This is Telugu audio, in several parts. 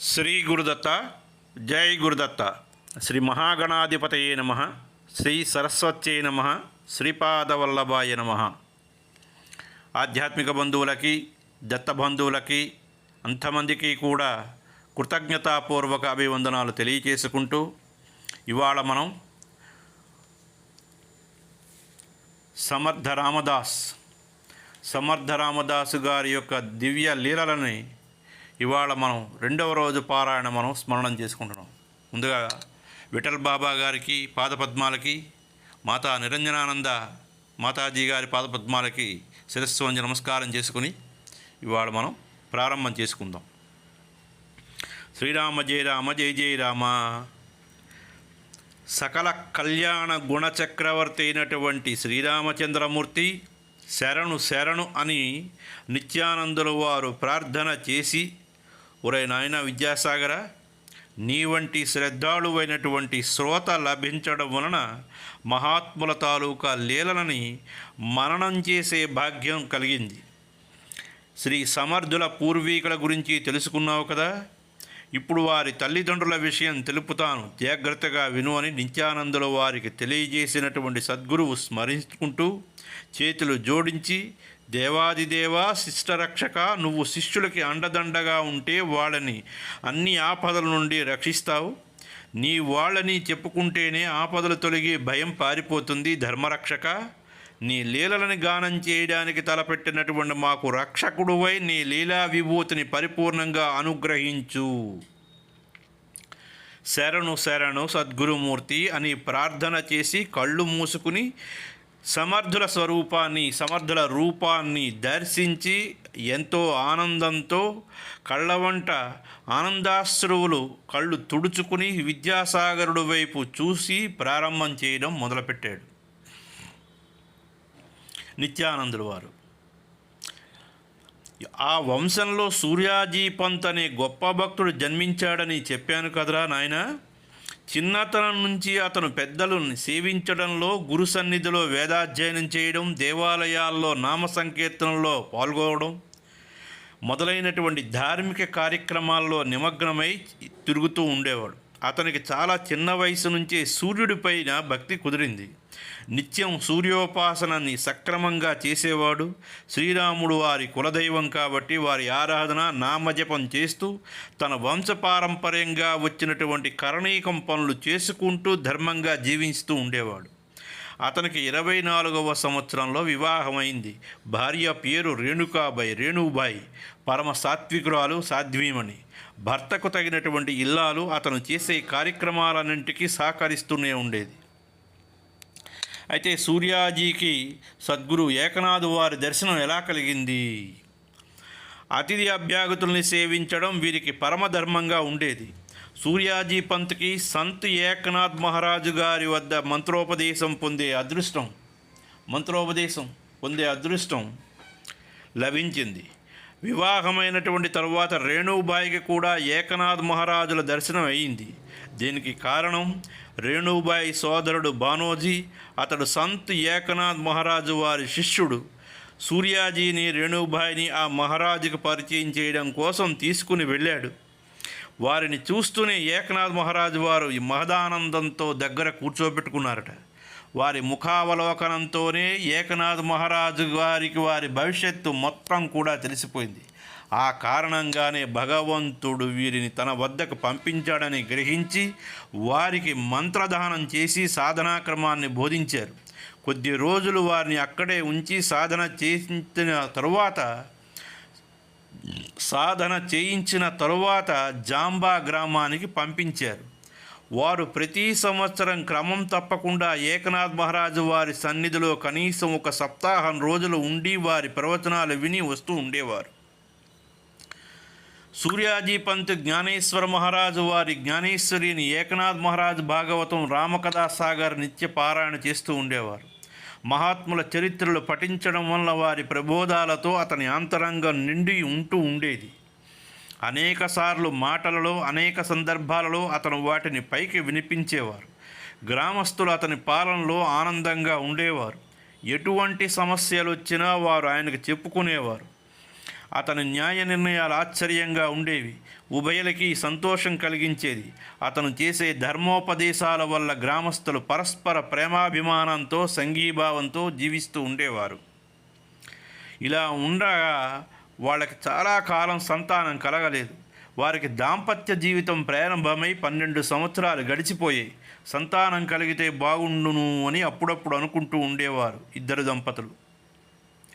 శ్రీ గురుదత్త జై గురుదత్త. శ్రీ మహాగణాధిపతయే నమ. శ్రీ సరస్వత్యై నమ. శ్రీపాదవల్లభాయ నమ. ఆధ్యాత్మిక బంధువులకి దత్త బంధువులకి అంతమందికి కూడా కృతజ్ఞతాపూర్వక అభివందనాలు తెలియచేసుకుంటూ ఇవాళ మనం సమర్థ రామదాస్ సమర్థ రామదాసు గారి యొక్క దివ్య లీలలని ఇవాళ మనం రెండవ రోజు పారాయణ మనం స్మరణం చేసుకుంటున్నాం. ముందుగా విఠల్ బాబా గారికి పాదపద్మాలకి మాతా నిరంజనానంద మాతాజీ గారి పాదపద్మాలకి శిరస్సు వంజ నమస్కారం చేసుకుని ఇవాళ మనం ప్రారంభం చేసుకుందాం. శ్రీరామ జయ రామ జయ జయ రామ. సకల కళ్యాణ గుణచక్రవర్తి అయినటువంటి శ్రీరామచంద్రమూర్తి శరణు శరణు అని నిత్యానందుల వారు ప్రార్థన చేసి ఒరే నాయన విద్యాసాగర నీ వంటి శ్రద్ధాళువైనటువంటి శ్రోత లభించడం వలన మహాత్ముల తాలూకా లీలలని మననం చేసే భాగ్యం కలిగింది. శ్రీ సమర్థుల పూర్వీకుల గురించి తెలుసుకున్నావు కదా? ఇప్పుడు వారి తల్లిదండ్రుల విషయం తెలుపుతాను. జాగ్రత్తగా విను అని నిత్యానందుల వారికి తెలియజేసినటువంటి సద్గురువు స్మరించుకుంటూ చేతులు జోడించి దేవాదిదేవా శిష్టరక్షక నువ్వు శిష్యులకి అండదండగా ఉంటే వాళ్ళని అన్ని ఆపదల నుండి రక్షిస్తావు. నీ వాళ్ళని చెప్పుకుంటేనే ఆపదలు తొలగి భయం పారిపోతుంది ధర్మరక్షక. నీ లీలలను గానం చేయడానికి తలపెట్టినటువంటి మాకు రక్షకుడువై నీ లీలా విభూతిని పరిపూర్ణంగా అనుగ్రహించు. శరణు శరణు సద్గురుమూర్తి అని ప్రార్థన చేసి కళ్ళు మూసుకుని సమర్థుల స్వరూపాన్ని సమర్థుల రూపాన్ని దర్శించి ఎంతో ఆనందంతో కళ్ళ వంట ఆనందాశ్రువులు కళ్ళు తుడుచుకుని విద్యాసాగరుడు వైపు చూసి ప్రారంభం చేయడం మొదలుపెట్టాడు. నిత్యానందులు వారు. ఆ వంశంలో సూర్యాజీపంత్ అనే గొప్ప భక్తుడు జన్మించాడని చెప్పాను కదరా నాయన? చిన్నతనం నుంచి అతను పెద్దలను సేవించడంలో గురు సన్నిధిలో వేదాధ్యయనం చేయడం దేవాలయాల్లో నామ సంకీర్తనలో పాల్గొనడం మొదలైనటువంటి ధార్మిక కార్యక్రమాల్లో నిమగ్నమై తిరుగుతూ ఉండేవాడు. అతనికి చాలా చిన్న వయసు నుంచే సూర్యుడిపైన భక్తి కుదిరింది. నిత్యం సూర్యోపాసనని సక్రమంగా చేసేవాడు. శ్రీరాముడు వారి కులదైవం కాబట్టి వారి ఆరాధన నామజపం చేస్తూ తన వంశపారంపర్యంగా వచ్చినటువంటి కరణీకం పనులు చేసుకుంటూ ధర్మంగా జీవిస్తూ ఉండేవాడు. అతనికి ఇరవై నాలుగవ సంవత్సరంలో వివాహమైంది. భార్య పేరు రేణుకాబాయి రేణుబాయి. పరమ సాత్వికురాలు సాధ్వీమణి. భర్తకు తగినటువంటి ఇల్లాలు అతను చేసే కార్యక్రమాలన్నింటికీ సహకరిస్తూనే ఉండేది. అయితే సూర్యాజీకి సద్గురు ఏకనాథు వారి దర్శనం ఎలా కలిగింది? అతిథి అభ్యాగతుల్ని సేవించడం వీరికి పరమధర్మంగా ఉండేది. సూర్యాజీ పంత్కి సంత్ ఏకనాథ్ మహారాజు గారి వద్ద మంత్రోపదేశం పొందే అదృష్టం మంత్రోపదేశం పొందే అదృష్టం లభించింది. వివాహమైనటువంటి తరువాత రేణుబాయికి కూడా ఏకనాథ్ మహారాజుల దర్శనం అయింది. దీనికి కారణం రేణుబాయి సోదరుడు బానోజీ అతడు సంత్ ఏకనాథ్ మహారాజు వారి శిష్యుడు. సూర్యాజీని రేణుబాయిని ఆ మహారాజుకు పరిచయం చేయడం కోసం తీసుకుని వెళ్ళాడు. వారిని చూస్తూనే ఏకనాథ్ మహారాజు వారు ఈ మహదానందంతో దగ్గర కూర్చోబెట్టుకున్నారట. వారి ముఖావలోకనంతోనే ఏకనాథ్ మహారాజు గారికి వారి భవిష్యత్తు మొత్తం కూడా తెలిసిపోయింది. ఆ కారణంగానే భగవంతుడు వీరిని తన వద్దకు పంపించాడని గ్రహించి వారికి మంత్రదానం చేసి సాధనాక్రమాన్ని బోధించారు. కొద్ది రోజులు వారిని అక్కడే ఉంచి సాధన చేసిన తరువాత సాధన చేయించిన తరువాత జాంబా గ్రామానికి పంపించారు. వారు ప్రతి సంవత్సరం క్రమం తప్పకుండా ఏకనాథ్ మహారాజు వారి సన్నిధిలో కనీసం ఒక సప్తాహం రోజులు ఉండి వారి ప్రవచనాలు విని వస్తూ ఉండేవారు. సూర్యాజీ పంత్ జ్ఞానేశ్వర మహారాజు వారి జ్ఞానేశ్వరిని ఏకనాథ్ మహారాజ్ భాగవతం రామకథా సాగర్ నిత్య పారాయణ చేస్తూ ఉండేవారు. మహాత్ముల చరిత్రలు పఠించడం వల్ల వారి ప్రబోధాలతో అతని అంతరంగం నిండి ఉంటూ ఉండేది. అనేక సార్లు మాటలలో అనేక సందర్భాలలో అతను వాటిని పైకి వినిపించేవారు. గ్రామస్తులు అతని పాలనలో ఆనందంగా ఉండేవారు. ఎటువంటి సమస్యలు వచ్చినా వారు ఆయనకు చెప్పుకునేవారు. అతని న్యాయ నిర్ణయాలు ఆశ్చర్యంగా ఉండేవి. ఉభయలకి సంతోషం కలిగించేది. అతను చేసే ధర్మోపదేశాల వల్ల గ్రామస్తులు పరస్పర ప్రేమాభిమానంతో సంఘీభావంతో జీవిస్తూ ఉండేవారు. ఇలా ఉండగా వాళ్ళకి చాలా కాలం సంతానం కలగలేదు. వారికి దాంపత్య జీవితం ప్రారంభమై పన్నెండు సంవత్సరాలు గడిచిపోయాయి. సంతానం కలిగితే బాగుండును అని అప్పుడప్పుడు అనుకుంటూ ఉండేవారు ఇద్దరు దంపతులు.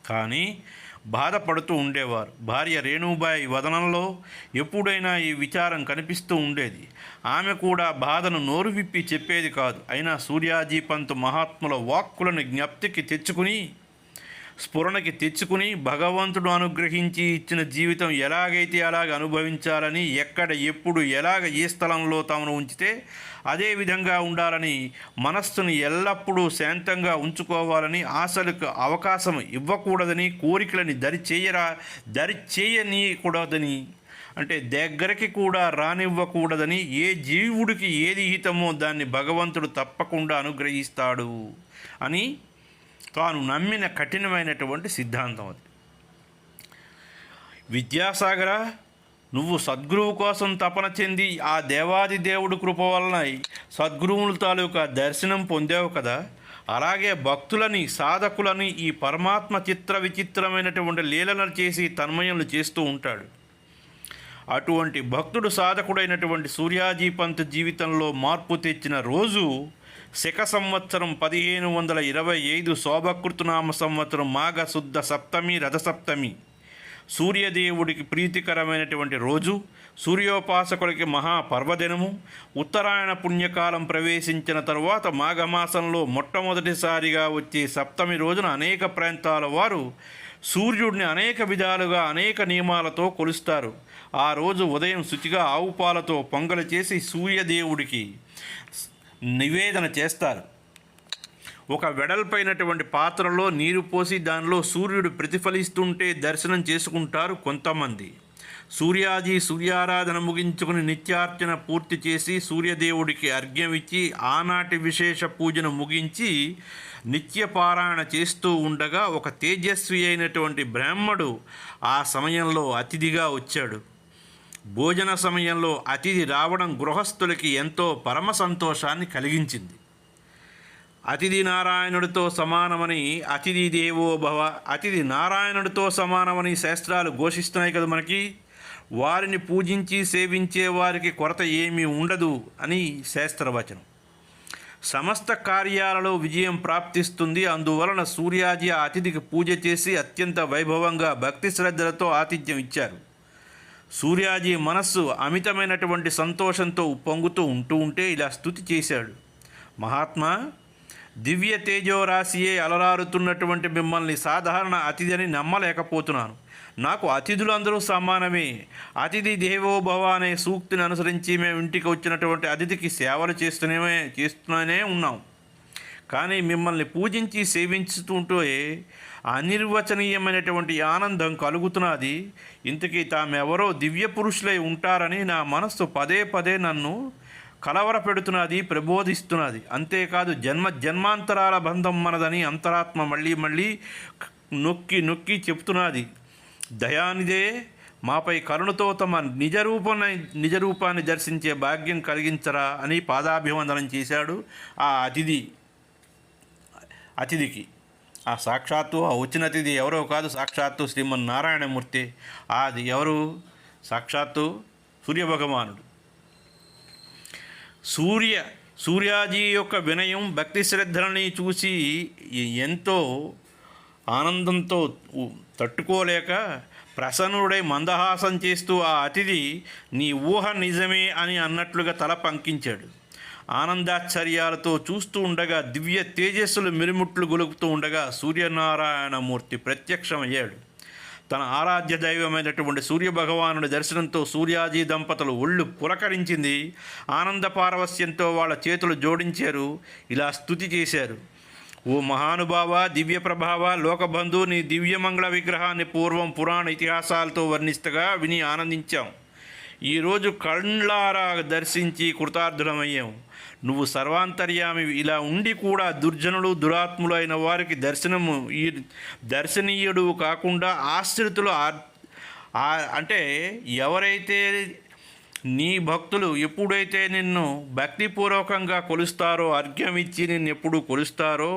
కానీ బాధపడుతూ ఉండేవారు. భార్య రేణుబాయి వదనంలో ఎప్పుడైనా ఈ విచారం కనిపిస్తూ ఉండేది. ఆమె కూడా బాధను నోరు విప్పి చెప్పేది కాదు. అయినా సూర్యాజీ పంత్ మహాత్ముల వాక్కులను జ్ఞప్తికి తెచ్చుకుని స్ఫురణకి తెచ్చుకుని భగవంతుడు అనుగ్రహించి ఇచ్చిన జీవితం ఎలాగైతే అలాగ అనుభవించాలని ఎక్కడ ఎప్పుడు ఎలాగ ఏ స్థలంలో తమను ఉంచితే అదే విధంగా ఉండాలని మనస్సును ఎల్లప్పుడూ శాంతంగా ఉంచుకోవాలని ఆశలకు అవకాశం ఇవ్వకూడదని కోరికలని దరి చేయరా దరి చేయనీయకూడదని అంటే దగ్గరికి కూడా రానివ్వకూడదని ఏ జీవుడికి ఏది హితమో దాన్ని భగవంతుడు తప్పకుండా అనుగ్రహిస్తాడు అని తాను నమ్మిన కఠినమైనటువంటి సిద్ధాంతం అది. విద్యాసాగర నువ్వు సద్గురువు కోసం తపన చెంది ఆ దేవాది దేవుడు కృప వలన సద్గురువుల తాలూకా దర్శనం పొందావు కదా. అలాగే భక్తులని సాధకులని ఈ పరమాత్మ చిత్ర విచిత్రమైనటువంటి లీలలను చేసి తన్మయములు చేస్తూ ఉంటాడు. అటువంటి భక్తుడు సాధకుడైనటువంటి సూర్యాజీ పంత్ జీవితంలో మార్పు తెచ్చిన రోజు శక సంవత్సరం పదిహేను వందల ఇరవై ఐదు శోభకృతునామ సంవత్సరం మాఘ శుద్ధ సప్తమి రథసప్తమి. సూర్యదేవుడికి ప్రీతికరమైనటువంటి రోజు సూర్యోపాసకుడికి మహాపర్వదినము. ఉత్తరాయణ పుణ్యకాలం ప్రవేశించిన తరువాత మాఘమాసంలో మొట్టమొదటిసారిగా వచ్చే సప్తమి రోజున అనేక ప్రాంతాల వారు సూర్యుడిని అనేక విధాలుగా అనేక నియమాలతో కొలుస్తారు. ఆ రోజు ఉదయం శుచిగా ఆవు పాలతో పొంగలు చేసి సూర్యదేవుడికి నివేదన చేస్తారు. ఒక వెడల్పైనటువంటి పాత్రలో నీరు పోసి దానిలో సూర్యుడు ప్రతిఫలిస్తుంటే దర్శనం చేసుకుంటారు కొంతమంది. సూర్యాది సూర్యారాధన ముగించుకుని నిత్యార్చన పూర్తి చేసి సూర్యదేవుడికి అర్ఘ్యం ఇచ్చి ఆనాటి విశేష పూజను ముగించి నిత్యపారాయణ చేస్తూ ఉండగా ఒక తేజస్వి అయినటువంటి బ్రాహ్మడు ఆ సమయంలో అతిథిగా వచ్చాడు. భోజన సమయంలో అతిథి రావడం గృహస్థులకి ఎంతో పరమ సంతోషాన్ని కలిగించింది. అతిథి నారాయణుడితో సమానమని అతిథి దేవో భవ అతిథి నారాయణుడితో సమానమని శాస్త్రాలు ఘోషిస్తున్నాయి కదా మనకి. వారిని పూజించి సేవించే వారికి కొరత ఏమీ ఉండదు అని శాస్త్రవచనం. సమస్త కార్యాలలో విజయం ప్రాప్తిస్తుంది. అందువలన సూర్యాజీ అతిథికి పూజ చేసి అత్యంత వైభవంగా భక్తి శ్రద్ధలతో ఆతిథ్యం ఇచ్చారు. సూర్యాజీ మనస్సు అమితమైనటువంటి సంతోషంతో ఉప్పొంగుతూ ఉంటూ ఉంటే ఇలా స్థుతి చేశాడు. మహాత్మా దివ్య తేజోరాశియే అలరారుతున్నటువంటి మిమ్మల్ని సాధారణ అతిథి అని నమ్మలేకపోతున్నాను. నాకు అతిథులందరూ సమానమే. అతిథి దేవోభవ అనే సూక్తిని అనుసరించి మేము ఇంటికి వచ్చినటువంటి అతిథికి సేవలు చేస్తూనే చేస్తూనే ఉన్నాం. కానీ మిమ్మల్ని పూజించి సేవించుతుంటే అనిర్వచనీయమైనటువంటి ఆనందం కలుగుతున్నది. ఇంతకీ తామెవరో దివ్య పురుషులై ఉంటారని నా మనస్సు పదే పదే నన్ను కలవరపెడుతున్నది ప్రబోధిస్తున్నది. అంతేకాదు జన్మ జన్మాంతరాల బంధం మనదని అంతరాత్మ మళ్ళీ మళ్ళీ నొక్కి నొక్కి చెప్తున్నది. దయానిదే మాపై కరుణతో తమ నిజరూపం నిజరూపాన్ని నిజ రూపాన్ని దర్శించే భాగ్యం కలిగించరా అని పాదాభివందనం చేశాడు ఆ అతిథి అతిథికి. ఆ సాక్షాత్తు ఆ వచ్చిన అతిథి ఎవరో కాదు సాక్షాత్తు శ్రీమన్నారాయణమూర్తి. అది ఎవరు? సాక్షాత్తు సూర్యభగవానుడు. సూర్య సూర్యాజీ యొక్క వినయం భక్తి శ్రద్ధలని చూసి ఎంతో ఆనందంతో తట్టుకోలేక ప్రసన్నుడై మందహాసం చేస్తూ ఆ అతిథి నీ ఊహ నిజమే అని అన్నట్లుగా తల పంకించాడు. ఆనందాశ్చర్యాలతో చూస్తూ ఉండగా దివ్య తేజస్సులు మిరుముట్లు గొలుపుతూ ఉండగా సూర్యనారాయణమూర్తి ప్రత్యక్షమయ్యాడు. తన ఆరాధ్య దైవమైనటువంటి సూర్యభగవానుడి దర్శనంతో సూర్యాజీ దంపతులు ఒళ్ళు పులకరించింది. ఆనంద పారవస్యంతో వాళ్ళ చేతులు జోడించారు. ఇలా స్తుతి చేశారు. ఓ మహానుభావ దివ్య ప్రభావ లోకబంధు నీ దివ్యమంగళ విగ్రహాన్ని పూర్వం పురాణ ఇతిహాసాలతో వర్ణిస్తగా విని ఆనందించాం. ఈరోజు కళ్ళారా దర్శించి కృతార్థులమయ్యాం. నువ్వు సర్వాంతర్యామి ఇలా ఉండి కూడా దుర్జనులు దురాత్ములు అయిన వారికి దర్శనము ఈ దర్శనీయుడు కాకుండా ఆశ్రితులు అంటే ఎవరైతే నీ భక్తులు ఎప్పుడైతే నిన్ను భక్తిపూర్వకంగా కొలుస్తారో అర్ఘ్యం ఇచ్చి నిన్ను ఎప్పుడు కొలుస్తారో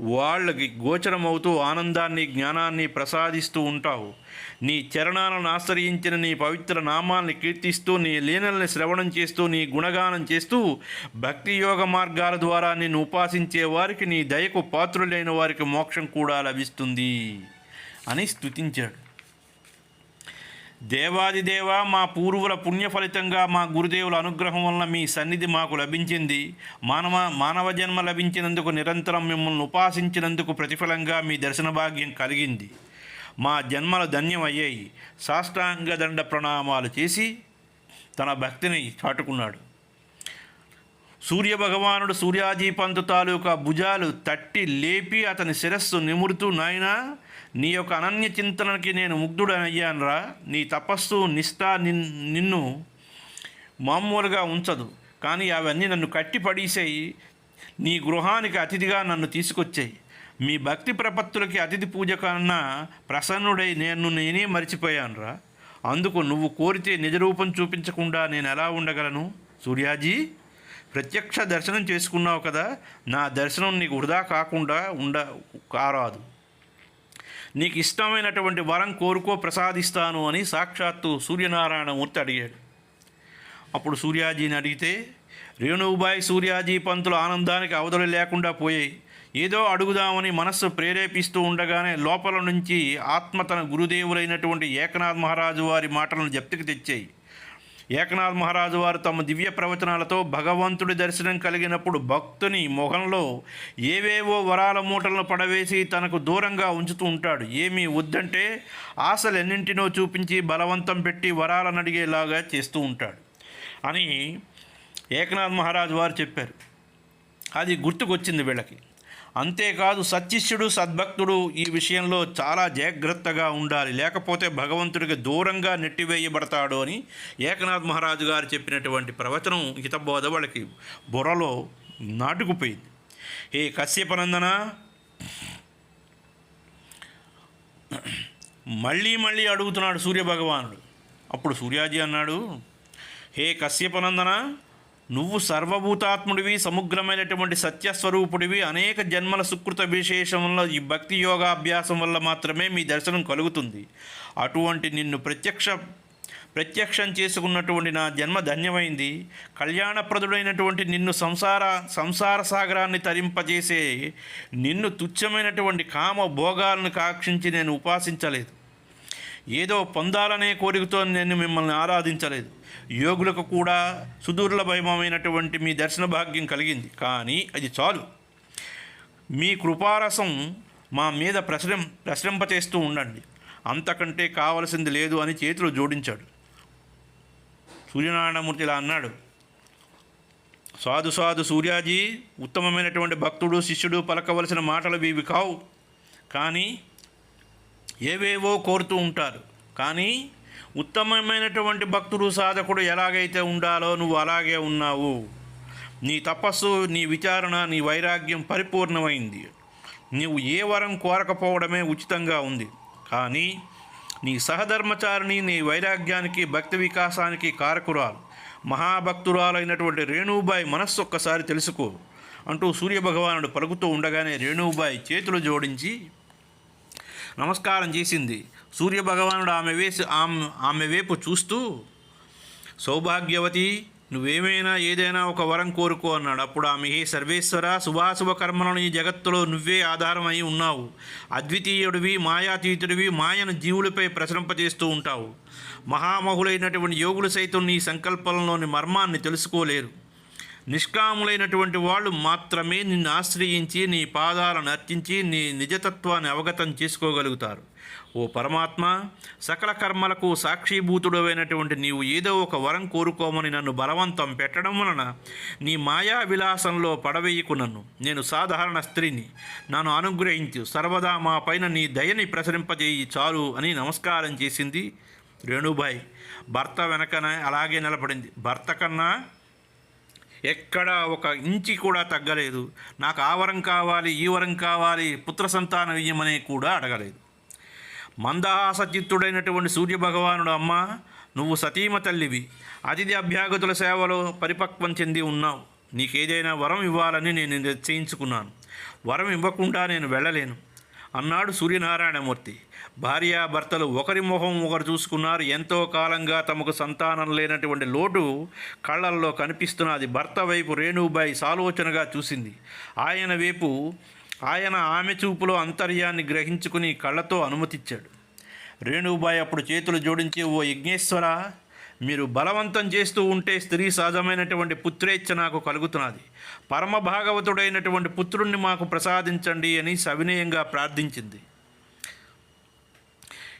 వాళ్ళకి గోచరమవుతూ ఆనందాన్ని జ్ఞానాన్ని ప్రసాదిస్తూ ఉంటావు. నీ చరణాలను ఆశ్రయించిన నీ పవిత్ర నామాల్ని కీర్తిస్తూ నీ లీనల్ని శ్రవణం చేస్తూ నీ గుణగానం చేస్తూ భక్తి యోగ మార్గాల ద్వారా నిన్ను ఉపాసించే వారికి నీ దయకు పాత్రులైన వారికి మోక్షం కూడా లభిస్తుంది అని స్తుతించాడు. దేవాదిదేవ మా పూర్వుల పుణ్య ఫలితంగా మా గురుదేవుల అనుగ్రహం వలన మీ సన్నిధి మాకు లభించింది. మానవ మానవ జన్మ లభించినందుకు నిరంతరం మిమ్మల్ని ఉపాసించినందుకు ప్రతిఫలంగా మీ దర్శన భాగ్యం కలిగింది. మా జన్మలు ధన్యమయ్యాయి. సాష్టాంగ దండ ప్రణామాలు చేసి తన భక్తిని చాటుకున్నాడు. సూర్య భగవానుడు సూర్యాజీపంతు తాలూకా భుజాలు తట్టి లేపి అతని శిరస్సు నిమురుతూ నాయనా నీ యొక్క అనన్య చింతనకి నేను ముగ్ధుడనయ్యానురా. నీ తపస్సు నిష్ఠ నిన్ నిన్ను మామూలుగా ఉంచదు. కానీ అవన్నీ నన్ను కట్టి పడేసాయి నీ గృహానికి అతిథిగా నన్ను తీసుకొచ్చాయి. మీ భక్తి ప్రపత్తులకి అతిథి పూజ కన్నా ప్రసన్నుడై నేను నేనే మర్చిపోయానురా. అందుకు నువ్వు కోరితే నిజరూపం చూపించకుండా నేను ఎలా ఉండగలను? సూర్యాజీ ప్రత్యక్ష దర్శనం చేసుకున్నావు కదా. నా దర్శనం నీకు వృధా కాకుండా ఉండ కారాదు. నీకు ఇష్టమైనటువంటి వరం కోరుకో ప్రసాదిస్తాను అని సాక్షాత్తు సూర్యనారాయణమూర్తి అడిగాడు. అప్పుడు సూర్యాజీని అడిగితే రేణుబాయి సూర్యాజీ పంతులు ఆనందానికి అవధులు లేకుండా పోయాయి. ఏదో అడుగుదామని మనస్సు ప్రేరేపిస్తూ ఉండగానే లోపల నుంచి ఆత్మ తన గురుదేవులైనటువంటి ఏకనాథ్ మహారాజు వారి మాటలను జప్తికి తెచ్చాయి. ఏకనాథ్ మహారాజు వారు తమ దివ్య ప్రవచనాలతో భగవంతుడి దర్శనం కలిగినప్పుడు భక్తుని మొహంలో ఏవేవో వరాల మూటలను పడవేసి తనకు దూరంగా ఉంచుతూ ఉంటాడు. ఏమీ వద్దంటే ఆశలు ఎన్నింటినో చూపించి బలవంతం పెట్టి వరాలను అడిగేలాగా చేస్తూ ఉంటాడు అని ఏకనాథ్ మహారాజు వారు చెప్పారు. అది గుర్తుకొచ్చింది వీళ్ళకి. అంతేకాదు సత్శిష్యుడు సద్భక్తుడు ఈ విషయంలో చాలా జాగ్రత్తగా ఉండాలి. లేకపోతే భగవంతుడికి దూరంగా నెట్టివేయబడతాడు అని ఏకనాథ్ మహారాజు గారు చెప్పినటువంటి ప్రవచనం హితబోధ వాళ్ళకి బుర్రలో నాటుకుపోయింది. ఏ కశ్యపనందన! మళ్ళీ మళ్ళీ అడుగుతున్నాడు సూర్యభగవానుడు. అప్పుడు సూర్యాజీ అన్నాడు హే కశ్యపనందన! నువ్వు సర్వభూతాత్ముడివి సముగ్రమైనటువంటి సత్యస్వరూపుడివి అనేక జన్మల సుకృత విశేషంలో ఈ భక్తి యోగాభ్యాసం వల్ల మాత్రమే మీ దర్శనం కలుగుతుంది. అటువంటి నిన్ను ప్రత్యక్ష ప్రత్యక్షం చేసుకున్నటువంటి నా జన్మ ధన్యమైంది. కళ్యాణప్రదుడైనటువంటి నిన్ను సంసార సంసార సాగరాన్ని తరింపజేసే నిన్ను తుచ్చమైనటువంటి కామ భోగాలను కాక్షించి నేను ఉపాసించలేదు. ఏదో పొందాలనే కోరికతో నేను మిమ్మల్ని ఆరాధించలేదు. యోగులకు కూడా సుదూర్లభయమైనటువంటి మీ దర్శన భాగ్యం కలిగింది. కానీ అది చాలు. మీ కృపారసం మా మీద ప్రసరం ప్రసరింపచేస్తూ ఉండండి. అంతకంటే కావలసింది లేదు అని చేతులు జోడించాడు. సూర్యనారాయణమూర్తి ఇలా అన్నాడు. సాధు సాధు సూర్యాజీ ఉత్తమమైనటువంటి భక్తుడు శిష్యుడు పలకవలసిన మాటలు ఇవి కావు. కానీ ఏవేవో కోరుతూ ఉంటారు. కానీ ఉత్తమమైనటువంటి భక్తుడు సాధకుడు ఎలాగైతే ఉండాలో నువ్వు అలాగే ఉన్నావు. నీ తపస్సు నీ విచారణ నీ వైరాగ్యం పరిపూర్ణమైంది. నీవు ఏ వరం కోరకపోవడమే ఉచితంగా ఉంది. కానీ నీ సహధర్మచారిణి నీ వైరాగ్యానికి భక్తి వికాసానికి కారకురాలు మహాభక్తురాలైనటువంటి రేణుబాయి మనస్సు ఒక్కసారి తెలుసుకో అంటూ సూర్యభగవానుడు పలుకుతూ ఉండగానే రేణుబాయి చేతులు జోడించి నమస్కారం చేసింది. సూర్యభగవానుడు ఆమె వేసి ఆమె ఆమె వైపు చూస్తూ సౌభాగ్యవతి నువ్వేమైనా ఏదైనా ఒక వరం కోరుకో అన్నాడు. అప్పుడు ఆమె హే సర్వేశ్వర శుభాశుభ కర్మలను ఈ జగత్తులో నువ్వే ఆధారమై ఉన్నావు. అద్వితీయుడివి మాయాతీతుడివి మాయను జీవులపై ప్రసరింపజేస్తూ ఉంటావు. మహామహులైనటువంటి యోగులు సైతం నీ సంకల్పంలోని మర్మాన్ని తెలుసుకోలేరు. నిష్కాములైనటువంటి వాళ్ళు మాత్రమే నిన్ను ఆశ్రయించి నీ పాదాలను అర్చించి నీ నిజతత్వాన్ని అవగతం చేసుకోగలుగుతారు. ఓ పరమాత్మ సకల కర్మలకు సాక్షిభూతుడవైనటువంటి నీవు ఏదో ఒక వరం కోరుకోమని నన్ను బలవంతం పెట్టడం వలన నీ మాయా విలాసంలో పడవేయకు నన్ను నేను సాధారణ స్త్రీని. నన్ను అనుగ్రహించు. సర్వదా మా పైన నీ దయని ప్రసరింపజేయి చాలు అని నమస్కారం చేసింది రేణుబాయి. భర్త వెనకన అలాగే నిలబడింది. భర్త కన్నా ఎక్కడ ఒక ఇంచి కూడా తగ్గలేదు. నాకు ఆ వరం కావాలి ఈ వరం కావాలి పుత్ర సంతానం ఇయ్యమని కూడా అడగలేదు. మందహాసచిత్తుడైనటువంటి సూర్యభగవానుడు అమ్మ నువ్వు సతీమ తల్లివి. అతిథి అభ్యాగతుల సేవలో పరిపక్వం చెంది ఉన్నావు. నీకేదైనా వరం ఇవ్వాలని నేను నిశ్చయించుకున్నాను. వరం ఇవ్వకుండా నేను వెళ్ళలేను. అన్నాడు సూర్యనారాయణమూర్తి. భార్యాభర్తలు ఒకరి మొహం ఒకరు చూసుకున్నారు. ఎంతో కాలంగా తమకు సంతానం లేనటువంటి లోటు కళ్ళల్లో కనిపిస్తున్నది. భర్త వైపు రేణుబాయి సాలోచనగా చూసింది. ఆయన వైపు ఆయన ఆమె చూపులో అంతర్యాన్ని గ్రహించుకుని కళ్ళతో అనుమతిచ్చాడు. రేణుబాయ్ అప్పుడు చేతులు జోడించి ఓ యజ్ఞేశ్వర మీరు బలవంతం చేస్తూ ఉంటే స్త్రీ సహజమైనటువంటి పుత్రేచ్ఛ నాకు కలుగుతున్నది. పరమ భాగవతుడైనటువంటి పుత్రుణ్ణి మాకు ప్రసాదించండి అని సవినయంగా ప్రార్థించింది.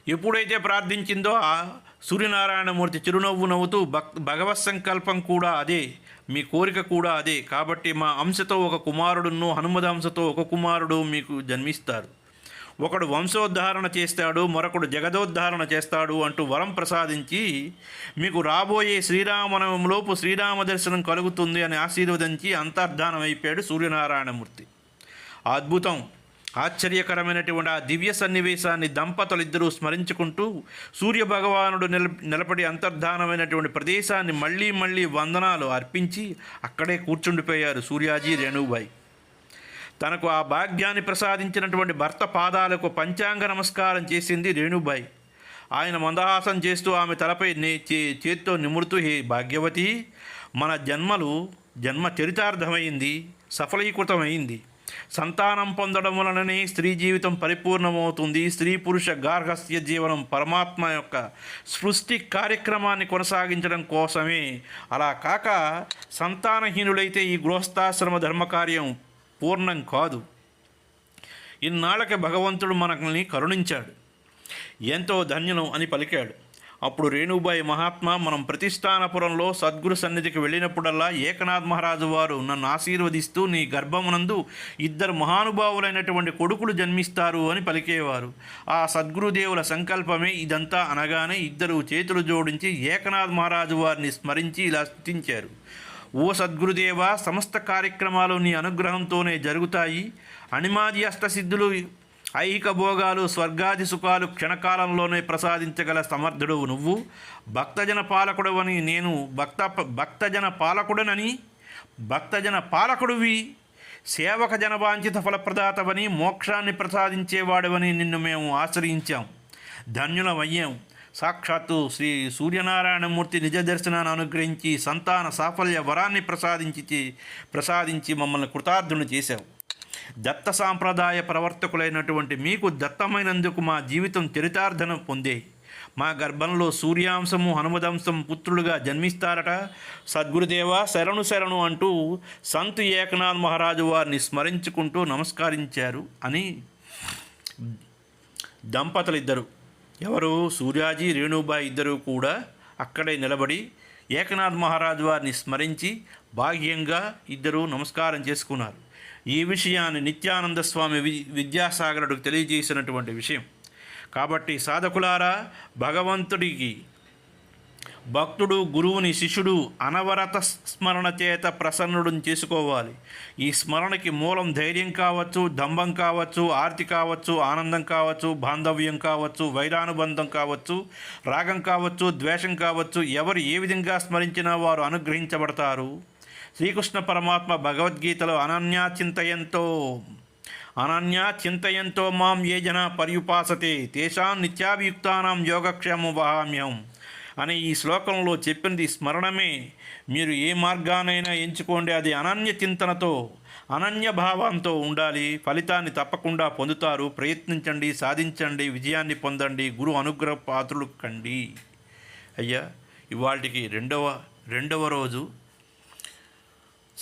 ఎప్పుడైతే ప్రార్థించిందో ఆ సూర్యనారాయణమూర్తి చిరునవ్వు నవ్వుతూ భక్ భగవత్ సంకల్పం కూడా అదే. మీ కోరిక కూడా అదే. కాబట్టి మా అంశతో ఒక కుమారుడును హనుమదంశతో ఒక కుమారుడు మీకు జన్మిస్తారు. ఒకడు వంశోద్ధారణ చేస్తాడు మరొకడు జగదోద్ధారణ చేస్తాడు అంటూ వరం ప్రసాదించి మీకు రాబోయే శ్రీరామనవంలోపు శ్రీరామ దర్శనం కలుగుతుంది అని ఆశీర్వదించి అంతర్ధానం అయిపోయాడు సూర్యనారాయణమూర్తి. అద్భుతం! ఆశ్చర్యకరమైనటువంటి ఆ దివ్య సన్నివేశాన్ని దంపతులిద్దరూ స్మరించుకుంటూ సూర్యభగవానుడు నిల నిలబడి అంతర్ధానమైనటువంటి ప్రదేశాన్ని మళ్ళీ మళ్ళీ వందనాలు అర్పించి అక్కడే కూర్చుండిపోయారు సూర్యాజీ రేణుబాయి తనకు ఆ భాగ్యాన్ని ప్రసాదించినటువంటి భర్త పాదాలకు పంచాంగ నమస్కారం చేసింది రేణుబాయి ఆయన మందహాసం చేస్తూ ఆమె తలపై నే చే చేత్తో నిమురుతూ హే భాగ్యవతి మన జన్మలు జన్మ చరితార్థమైంది సఫలీకృతమైంది. సంతానం పొందడం వలననే స్త్రీ జీవితం పరిపూర్ణమవుతుంది. స్త్రీ పురుష గార్హస్య జీవనం పరమాత్మ యొక్క సృష్టి కార్యక్రమాన్ని కొనసాగించడం కోసమే. అలా కాక సంతానహీనులైతే ఈ గృహస్థాశ్రమ ధర్మకార్యం పూర్ణం కాదు. ఇన్నాళ్ళకి భగవంతుడు మనల్ని కరుణించాడు. ఎంతో ధన్యులం అని పలికాడు. అప్పుడు రేణుబాయి మహాత్మా మనం ప్రతిష్టానపురంలో సద్గురు సన్నిధికి వెళ్ళినప్పుడల్లా ఏకనాథ్ మహారాజు వారు నన్ను ఆశీర్వదిస్తూ నీ గర్భమునందు ఇద్దరు మహానుభావులైనటువంటి కొడుకులు జన్మిస్తారు అని పలికేవారు. ఆ సద్గురుదేవుల సంకల్పమే ఇదంతా అనగానే ఇద్దరు చేతులు జోడించి ఏకనాథ్ మహారాజు వారిని స్మరించి ఇలా స్థుతించారు. ఓ సద్గురుదేవ సమస్త కార్యక్రమాలు నీ అనుగ్రహంతోనే జరుగుతాయి. అణిమాది అష్టసిద్ధులు ఐహిక భోగాలు స్వర్గాది సుఖాలు క్షణకాలంలోనే ప్రసాదించగల సమర్థుడు నువ్వు. భక్తజన పాలకుడవని నేను భక్త భక్తజన పాలకుడనని భక్తజన పాలకుడివి. సేవక జనవాంఛిత ఫలప్రదాతవని మోక్షాన్ని ప్రసాదించేవాడవని నిన్ను మేము ఆశ్రయించాం. ధన్యులమయ్యాం. సాక్షాత్తు శ్రీ సూర్యనారాయణమూర్తి నిజ దర్శనాన్ని అనుగ్రహించి సంతాన సాఫల్య వరాన్ని ప్రసాదించి ప్రసాదించి మమ్మల్ని కృతార్థులు చేశావు. దత్త సాంప్రదాయ ప్రవర్తకులైనటువంటి మీకు దత్తమైనందుకు మా జీవితం చరితార్థన పొందే. మా గర్భంలో సూర్యాంశము హనుమదంశం పుత్రులుగా జన్మిస్తారట. సద్గురుదేవ శరణు శరణు అంటూ సంత్ ఏకనాథ్ మహారాజు వారిని స్మరించుకుంటూ నమస్కరించారు అని దంపతులిద్దరు. ఎవరు? సూర్యాజీ రేణుబాయి ఇద్దరు కూడా అక్కడే నిలబడి ఏకనాథ్ మహారాజు వారిని స్మరించి భాగ్యంగా ఇద్దరు నమస్కారం చేసుకున్నారు. ఈ విషయాన్ని నిత్యానంద స్వామి వి విద్యాసాగరుడికి తెలియజేసినటువంటి విషయం. కాబట్టి సాధకులారా భగవంతుడికి భక్తుడు గురువుని శిష్యుడు అనవరత స్మరణ చేత ప్రసన్నుడు చేసుకోవాలి. ఈ స్మరణకి మూలం ధైర్యం కావచ్చు దంభం కావచ్చు ఆర్తి కావచ్చు ఆనందం కావచ్చు బాంధవ్యం కావచ్చు వైరానుబంధం కావచ్చు రాగం కావచ్చు ద్వేషం కావచ్చు ఎవరు ఏ విధంగా స్మరించినా వారు అనుగ్రహించబడతారు. శ్రీకృష్ణ పరమాత్మ భగవద్గీతలో అనన్యా చింతయంతో అనన్యా చింతయంతో మాం ఏ జన పర్యుపాసతే తేషాం నిత్యాభియుక్తానాం యోగక్షేమ వహామ్యం అనే ఈ శ్లోకంలో చెప్పింది స్మరణమే. మీరు ఏ మార్గానైనా ఎంచుకోండి అది అనన్య చింతనతో అనన్య భావంతో ఉండాలి. ఫలితాన్ని తప్పకుండా పొందుతారు. ప్రయత్నించండి సాధించండి విజయాన్ని పొందండి. గురు అనుగ్రహ పాత్రులు కండి. అయ్యా ఇవాళకి రెండవ రెండవ రోజు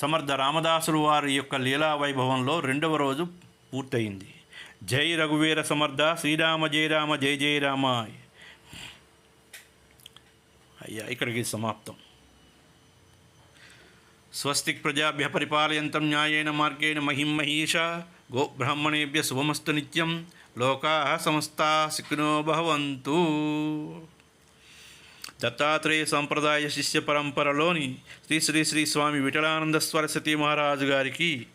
సమర్థ రామదాసులు వారి యొక్క లీలా వైభవంలో రెండవ రోజు పూర్తయింది. జై రఘువీర సమర్థ శ్రీరామ జయ రామ జయ జయ రామ. అయ్యా ఇక్కడికి సమాప్తం. స్వస్తిక్ ప్రజాభ్య పరిపాలయంతం న్యాయేన మార్గేణ మహిం మహీష గోబ్రాహ్మణేభ్య శుభమస్తు నిత్యం. లోకా సమస్తా సిక్నో భవంతు. దత్తాత్రేయ సంప్రదాయ శిష్య పరంపరలోని శ్రీ శ్రీ శ్రీ స్వామి విఠలానంద సరస్వతి మహారాజు గారికి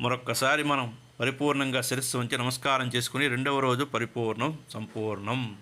మరొక్కసారి మనం పరిపూర్ణంగా శిరస్సు ఉంచి నమస్కారం చేసుకుని రెండవ రోజు పరిపూర్ణం సంపూర్ణం.